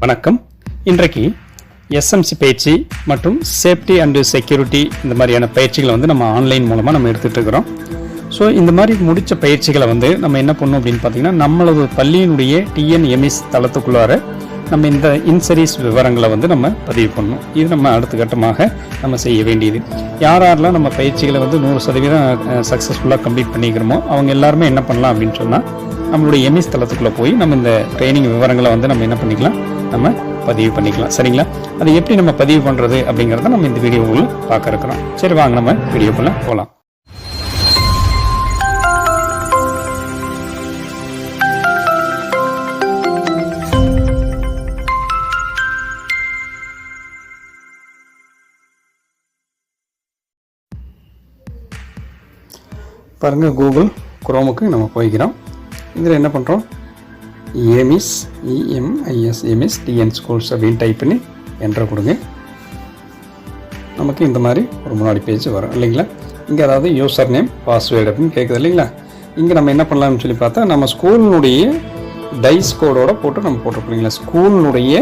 வணக்கம். இன்றைக்கு எஸ்எம்சி பயிற்சி மற்றும் சேஃப்டி அண்டு செக்யூரிட்டி இந்த மாதிரியான பயிற்சிகளை வந்து நம்ம ஆன்லைன் மூலமாக நம்ம எடுத்துகிட்டு இருக்கிறோம். ஸோ இந்த மாதிரி முடித்த பயிற்சிகளை வந்து நம்ம என்ன பண்ணோம் அப்படின்னு பார்த்தீங்கன்னா நம்மளது பள்ளியினுடைய டிஎன்எம்எஸ் தளத்துக்குள்ளார நம்ம இந்த இன்சரீஸ் விவரங்களை வந்து நம்ம பதிவு பண்ணணும். இது நம்ம அடுத்த கட்டமாக நம்ம செய்ய வேண்டியது. யார் யாரெல்லாம் நம்ம பயிற்சிகளை வந்து நூறு சதவீதம் சக்ஸஸ்ஃபுல்லாக கம்ப்ளீட் பண்ணிக்கிறோமோ அவங்க எல்லாருமே என்ன பண்ணலாம் அப்படின்னு சொன்னால் நம்மளுடைய எம்இஸ் தளத்துக்குள்ளே போய் நம்ம இந்த ட்ரைனிங் விவரங்களை வந்து நம்ம என்ன பண்ணிக்கலாம்? நம்ம பதிவு பண்ணிக்கலாம். சரிங்களா? அதை எப்படி நம்ம பதிவு பண்ணுறது அப்படிங்கிறத நம்ம இந்த வீடியோவில் பார்க்க இருக்கிறோம். சரி வாங்க நம்ம வீடியோக்குள்ளே போகலாம் பாருங்கள் கூகுள் குரோமுக்கு நம்ம போய்க்கிறோம். இதில் என்ன பண்ணுறோம் EMIS EMIS MS TN schools அப்படின்னு டைப் பண்ணி என்ட்ரு கொடுங்க. நமக்கு இந்த மாதிரி ஒரு முன்னாடி பேஜ் வரும் இல்லைங்களா? இங்கே அதாவது யூசர் நேம் பாஸ்வேர்டு அப்படின்னு கேட்குது இல்லைங்களா? இங்கே நம்ம என்ன பண்ணலாம்னு சொல்லி பார்த்தா நம்ம ஸ்கூலினுடைய டைஸ் கோடோட போட்டு நம்ம போட்டிருக்கோம் ஸ்கூலினுடைய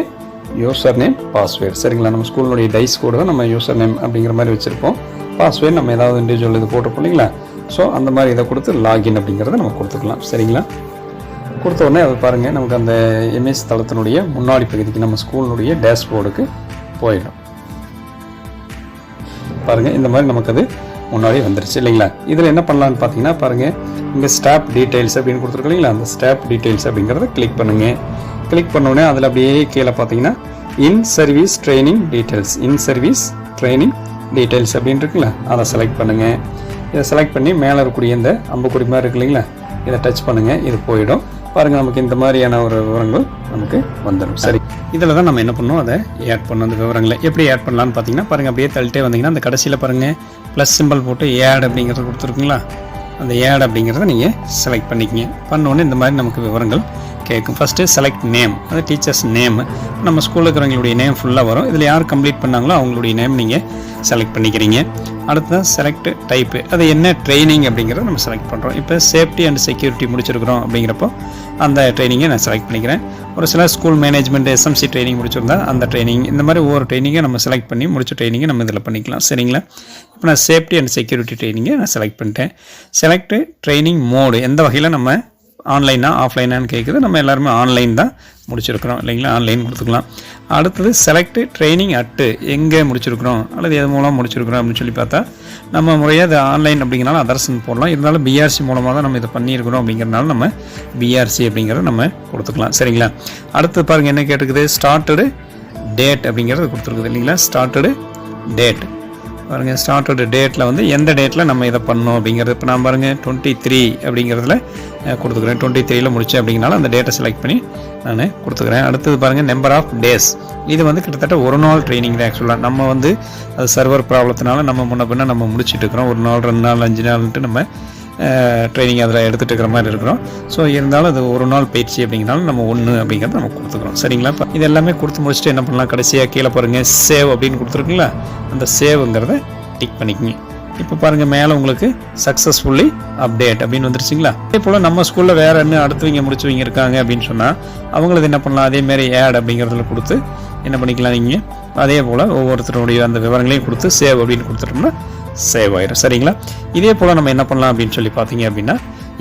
யூசர் நேம் பாஸ்வேர்டு சரிங்களா? நம்ம ஸ்கூலினுடைய டைஸ் கோடு தான் நம்ம யூசர் நேம் அப்படிங்கிற மாதிரி வச்சுருப்போம். பாஸ்வேர்டு நம்ம ஏதாவது இண்டிவிஜுவல் இது போட்டிருப்போம் இல்லைங்களா? ஸோ அந்த மாதிரி இதை கொடுத்து லாகின் அப்படிங்கிறத நம்ம கொடுத்துக்கலாம். சரிங்களா? கொடுத்த உடனே அதை பாருங்கள் நமக்கு அந்த எம்எஸ் தளத்தினுடைய முன்னாடி பகுதிக்கு நம்ம ஸ்கூலினுடைய டேஷ்போர்டுக்கு போயிடும். பாருங்கள் இந்த மாதிரி நமக்கு அது முன்னாடி வந்துருச்சு இல்லைங்களா? இதில் என்ன பண்ணலான்னு பார்த்தீங்கன்னா பாருங்கள் இங்கே ஸ்டாப் டீட்டெயில்ஸ் அப்படின்னு கொடுத்துருக்கோம் இல்லைங்களா? அந்த ஸ்டாப் டீட்டெயில்ஸ் அப்படிங்கிறத கிளிக் பண்ணுங்கள் கிளிக் பண்ணோடனே அதில் அப்படியே கீழே பார்த்தீங்கன்னா in service training details in service training details அப்படின்னு இருக்குல்ல அதை செலக்ட் பண்ணுங்கள் இதை செலக்ட் பண்ணி மேலே இருக்கக்கூடிய இந்த அம்புக்குறி மாதிரி இருக்கு இல்லைங்களா? இதை டச் பண்ணுங்கள் இது போயிடும். பாருங்கள் நமக்கு இந்த மாதிரியான ஒரு விவரங்கள் நமக்கு வந்துடும் சரி. இதில் தான் நம்ம என்ன பண்ணோம் அதை ஆட் பண்ணோம் அந்த விவரங்களை. எப்படி ஆட் பண்ணலாம்னு பார்த்தீங்கன்னா பாருங்கள் அப்படியே தள்ளிட்டே வந்தீங்கன்னா அந்த கடைசியில் பாருங்கள் ப்ளஸ் சிம்பிள் போட்டு ஏட் அப்படிங்கிறது கொடுத்துருக்குங்களா? அந்த ஏட் அப்படிங்கிறத நீங்கள் செலக்ட் பண்ணிக்கங்க. பண்ணோன்னே இந்த மாதிரி நமக்கு விவரங்கள் கேட்கும் ஃபஸ்ட்டு செலக்ட் நேம் அது டீச்சர்ஸ் நேம் நம்ம ஸ்கூலில் இருக்கிறவங்களுடைய நேம் ஃபுல்லாக வரும். இதில் யார் கம்ப்ளீட் பண்ணாங்களோ அவங்களுடைய நேம் நீங்கள் செலக்ட் பண்ணிக்கிறீங்க. அடுத்ததான் செலக்ட் டைப்பு அது என்ன ட்ரைனிங் அப்படிங்கிறத நம்ம செலக்ட் பண்ணுறோம் இப்போ சேஃப்டி அண்ட் செக்யூரிட்டி முடிச்சிருக்கிறோம் அப்படிங்கிறப்போ அந்த ட்ரைனிங்கை நான் செலக்ட் பண்ணிக்கிறேன். ஒரு சில ஸ்கூல் மேனேஜ்மெண்ட் எஸ்எம்சி ட்ரைனிங் முடிச்சிருந்தா அந்த ட்ரைனிங் இந்த மாதிரி ஒவ்வொரு ட்ரைனிங்கை நம்ம செலக்ட் பண்ணி முடிச்ச ட்ரைனிங்கை நம்ம இதில் பண்ணிக்கலாம். சரிங்களா? இப்போ நான் சேஃப்டி அண்ட் செக்யூரிட்டி ட்ரைனிங்கை நான் செலக்ட் பண்ணிட்டேன். செலக்ட் ட்ரைனிங் மோடு எந்த வகையில் நம்ம ஆன்லைனா ஆஃப்லைனான்னு கேட்குது நம்ம எல்லாருமே ஆன்லைன் தான் முடிச்சிருக்கிறோம். இல்லைங்களா? ஆன்லைன் கொடுத்துக்கலாம் அடுத்தது செலக்ட் ட்ரைனிங் அட்டு எங்கே முடிச்சிருக்கிறோம்? அல்லது எது மூலம் முடிச்சிருக்கிறோம் அப்படின்னு சொல்லி பார்த்தா நம்ம முறையாக அது ஆன்லைன் அப்படிங்கிறனால அதர்ஸ்ன்னு போடலாம். இருந்தாலும் பிஆர்சி மூலமாக தான் நம்ம இதை பண்ணியிருக்கிறோம் அப்படிங்கிறனால நம்ம பிஆர்சி அப்படிங்கிறத நம்ம கொடுத்துக்கலாம். சரிங்களா? அடுத்து பாருங்கள் என்ன கேட்டுக்குது ஸ்டார்டடு டேட் அப்படிங்கிறது கொடுத்துருக்குது. இல்லைங்களா? ஸ்டார்டடு டேட் பாருங்கள் ஸ்டார்டட் டேட்டில் வந்து எந்த டேட்டில் நம்ம இதை பண்ணோம் அப்படிங்கிறது. இப்போ நான் பாருங்கள் டுவெண்ட்டி த்ரீ அப்படிங்கிறதுல கொடுத்துக்கிறேன். டுவெண்ட்டி த்ரீல முடிச்சேன் அப்படிங்கனால அந்த டேட்டை செலக்ட் பண்ணி நான் கொடுத்துக்கிறேன். அடுத்தது பாருங்கள் நம்பர் ஆஃப் டேஸ் இது வந்து கிட்டத்தட்ட ஒரு நாள் ட்ரைனிங் தான் ஆக்சுவலாக நம்ம வந்து அது சர்வர் ப்ராப்ளத்தினால நம்ம முன்ன பின்ன நம்ம முடிச்சுட்டு இருக்கிறோம். ஒரு நாள் ரெண்டு நாள் அஞ்சு நாள்ன்ட்டு நம்ம ட்ரைனிங் அதில் எடுத்துகிட்டு இருக்கிற மாதிரி இருக்கிறோம். ஸோ இருந்தாலும் அது ஒரு நாள் பயிற்சி அப்படிங்கிறனால நம்ம ஒன்று அப்படிங்கிறத நம்ம கொடுத்துக்கிறோம். சரிங்களா? இப்போ இது எல்லாமே கொடுத்து முடிச்சுட்டு என்ன பண்ணலாம்? கடைசியாக கீழே பாருங்கள் சேவ் அப்படின்னு கொடுத்துருக்குங்களா? அந்த சேவுங்கிறத டிக் பண்ணிக்கங்க. இப்போ பாருங்கள் மேலே உங்களுக்கு சக்ஸஸ்ஃபுல்லி அப்டேட் அப்படின்னு வந்துருச்சுங்களா? அதே போல் நம்ம ஸ்கூலில் வேறு என்ன அடுத்தவங்க முடிச்சவங்க இருக்காங்க அப்படின்னு சொன்னால் அவங்களது என்ன பண்ணலாம்? அதேமாரி ஆட் அப்படிங்கிறதுல கொடுத்து என்ன பண்ணிக்கலாம் நீங்கள் அதே போல் ஒவ்வொருத்தருடைய அந்த விவரங்களையும் கொடுத்து சேவ் அப்படின்னு கொடுத்துட்டோம்னா சேவ் ஆயிடும் சரிங்களா? இதே போல் நம்ம என்ன பண்ணலாம் அப்படின்னு சொல்லி பார்த்தீங்க அப்படின்னா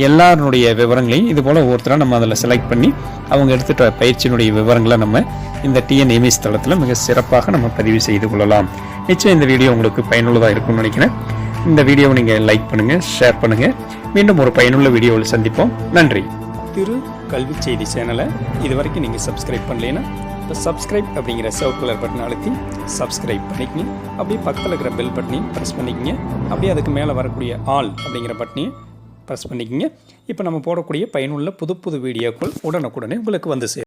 எல்லாருடைய விவரங்களையும் இது போல் ஒவ்வொருத்தராக நம்ம அதில் செலக்ட் பண்ணி அவங்க எடுத்துகிட்ட பயிற்சியினுடைய விவரங்களை நம்ம இந்த டிஎன்எம்எஸ் தளத்தில் மிக சிறப்பாக நம்ம பதிவு செய்து கொள்ளலாம். நிச்சயம் இந்த வீடியோ உங்களுக்கு பயனுள்ளதாக இருக்கும்னு நினைக்கிறேன். இந்த வீடியோவை நீங்கள் லைக் பண்ணுங்கள் ஷேர் பண்ணுங்கள் மீண்டும் ஒரு பயனுள்ள வீடியோவில் சந்திப்போம். நன்றி. திரு கல்வி செய்தி சேனலை இது வரைக்கும் நீங்கள் சப்ஸ்கிரைப் பண்ணலைன்னா இப்போ சப்ஸ்கிரைப் அப்படிங்கிற சிவப்பு கலர் பட்டன் அழுத்தி சப்ஸ்கிரைப் பண்ணிக்கங்க. அப்படியே பக்கத்தில் இருக்கிற பெல் பட்டனையும் ப்ரெஸ் பண்ணிக்கங்க. அப்படியே அதுக்கு மேலே வரக்கூடிய ஆல் அப்படிங்கிற பட்டனையும் ப்ரெஸ் பண்ணிக்கங்க. இப்போ நம்ம போடக்கூடிய பயனுள்ள புது புது வீடியோக்கள் உடனுக்குடனே உங்களுக்கு வந்து சேரும்.